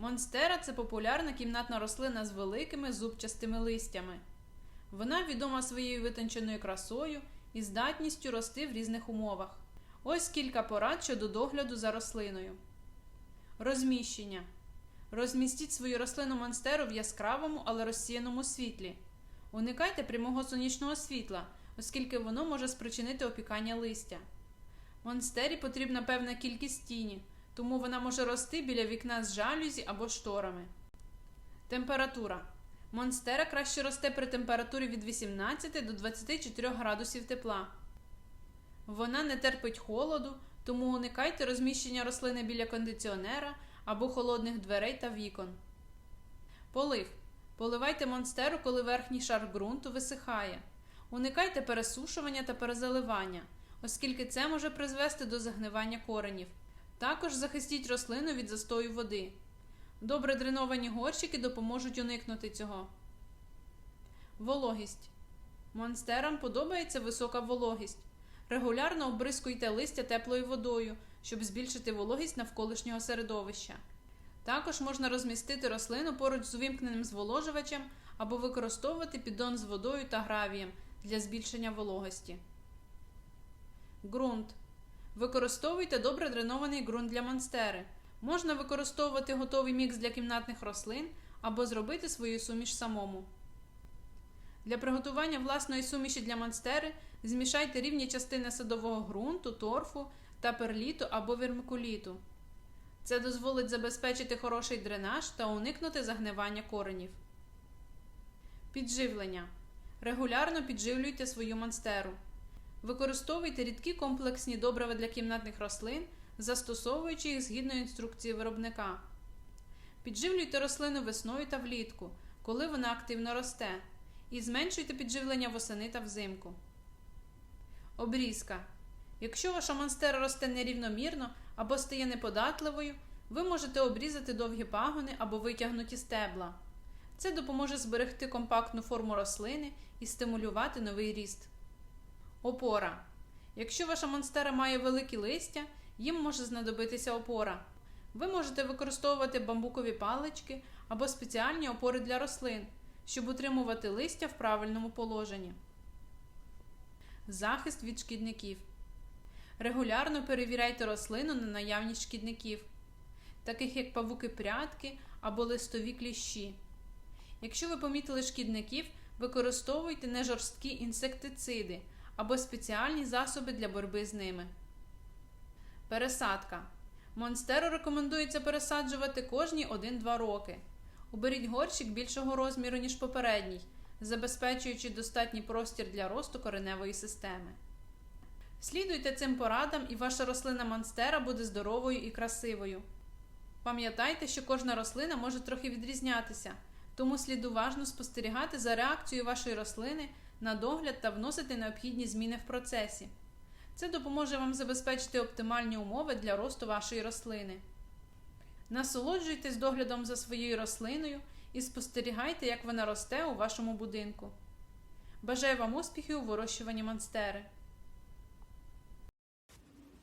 Монстера це популярна кімнатна рослина з великими зубчастими листями. Вона відома своєю витонченою красою і здатністю рости в різних умовах. Ось кілька порад щодо догляду за рослиною. Розміщення. Розмістіть свою рослину монстеру в яскравому, але розсіяному світлі. Уникайте прямого сонячного світла, оскільки воно може спричинити опікання листя. Монстері потрібна певна кількість тіні, тому вона може рости біля вікна з жалюзі або шторами. Температура. Монстера краще росте при температурі від 18 до 24 градусів тепла. Вона не терпить холоду, тому уникайте розміщення рослини біля кондиціонера або холодних дверей та вікон. Полив. Поливайте монстеру, коли верхній шар ґрунту висихає. Уникайте пересушування та перезаливання, оскільки це може призвести до загнивання коренів. Також захистіть рослину від застою води. Добре дреновані горщики допоможуть уникнути цього. Вологість. Монстерам подобається висока вологість. Регулярно обрискуйте листя теплою водою, щоб збільшити вологість навколишнього середовища. Також можна розмістити рослину поруч з увімкненим зволожувачем або використовувати піддон з водою та гравієм для збільшення вологості. Ґрунт. Використовуйте добре дренований ґрунт для монстери. Можна використовувати готовий мікс для кімнатних рослин або зробити свою суміш самому. Для приготування власної суміші для монстери змішайте рівні частини садового ґрунту, торфу та перліту або вірмикуліту. Це дозволить забезпечити хороший дренаж та уникнути загнивання коренів. Підживлення. Регулярно підживлюйте свою монстеру. Використовуйте рідкі комплексні добрива для кімнатних рослин, застосовуючи їх згідно інструкції виробника. Підживлюйте рослину весною та влітку, коли вона активно росте, і зменшуйте підживлення восени та взимку. Обрізка. Якщо ваша монстера росте нерівномірно або стає неподатливою, ви можете обрізати довгі пагони або витягнуті стебла. Це допоможе зберегти компактну форму рослини і стимулювати новий ріст. Опора. Якщо ваша монстера має великі листя, їм може знадобитися опора. Ви можете використовувати бамбукові палички або спеціальні опори для рослин, щоб утримувати листя в правильному положенні. Захист від шкідників. Регулярно перевіряйте рослину на наявність шкідників, таких як павуки прядки або листові кліщі. Якщо ви помітили шкідників, використовуйте нежорсткі інсектициди або спеціальні засоби для боротьби з ними. Пересадка. Монстеру рекомендується пересаджувати кожні 1-2 роки. Уберіть горщик більшого розміру, ніж попередній, забезпечуючи достатній простір для росту кореневої системи. Слідуйте цим порадам, і ваша рослина монстера буде здоровою і красивою. Пам'ятайте, що кожна рослина може трохи відрізнятися, тому слід уважно спостерігати за реакцією вашої рослини на догляд та вносити необхідні зміни в процесі. Це допоможе вам забезпечити оптимальні умови для росту вашої рослини. Насолоджуйтесь доглядом за своєю рослиною і спостерігайте, як вона росте у вашому будинку. Бажаю вам успіхів у вирощуванні монстери!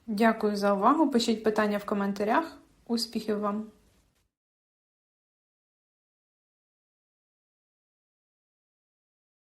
Дякую за увагу. Пишіть питання в коментарях. Успіхів вам!